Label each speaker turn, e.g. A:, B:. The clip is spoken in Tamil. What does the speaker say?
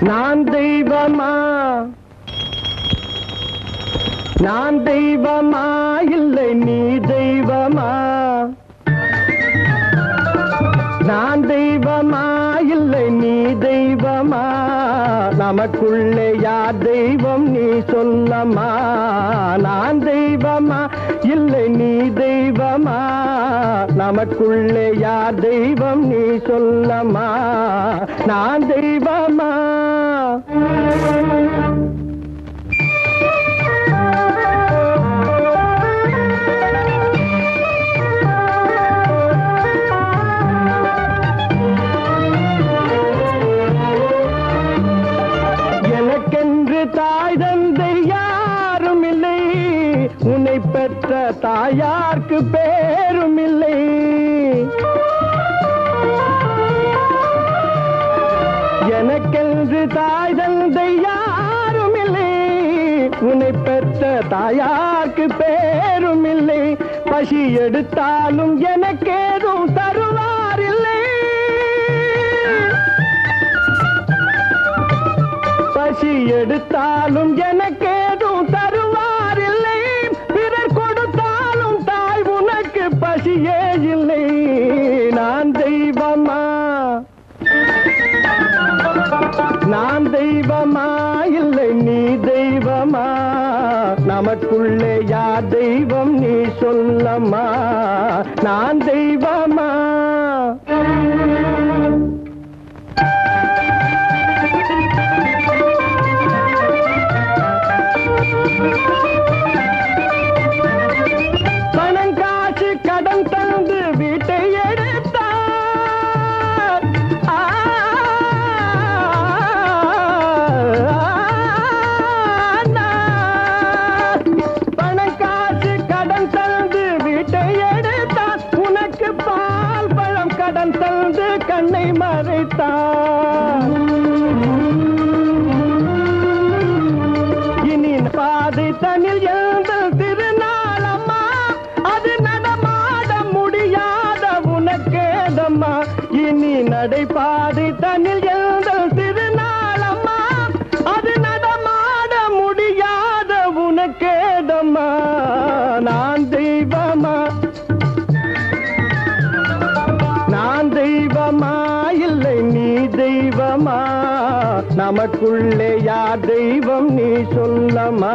A: நான் தெய்வமா? நான் தெய்வமா? இல்லை நீ தெய்வமா? நான் தெய்வமா? இல்லை நீ தெய்வமா? நமக்குள்ளே யார் தெய்வம் நீ சொல்லமா? நான் தெய்வமா? இல்லை நீ தெய்வமா? நமக்குள்ளே யார் தெய்வம் நீ சொல்லமா நான் தெய்வமா? எனக்கென்று தாய் தந்தை யாரும் இல்லை. உன்னை பெற்ற தாயார்க்கு பேரும் இல்லை. உனக்கென்று தாய் தந்தை யாரும் இல்லை உன்னை பெற்ற தாயாக்கு பேரும் இல்லை பசி எடுத்தாலும் எனக்கேதும் தருவார் இல்லை பசி எடுத்தாலும் எனக்கேதும் தருவார் நமக்குள்ளே யார் தெய்வம் நீ சொல்லம்மா நான் தெய்வமா Thank you. கடன் தந்து கண்ணை மறைத்தான் இனி பாதை தனில் எழுந்த திருநாளம்மா அது நடமாட முடியாத உனக்கேதம்மா. இனி நடைபாதை தனில் எழுந்த சொல்லமா நமக்குள்ளே யார் தெய்வம் நீ சொல்லமா?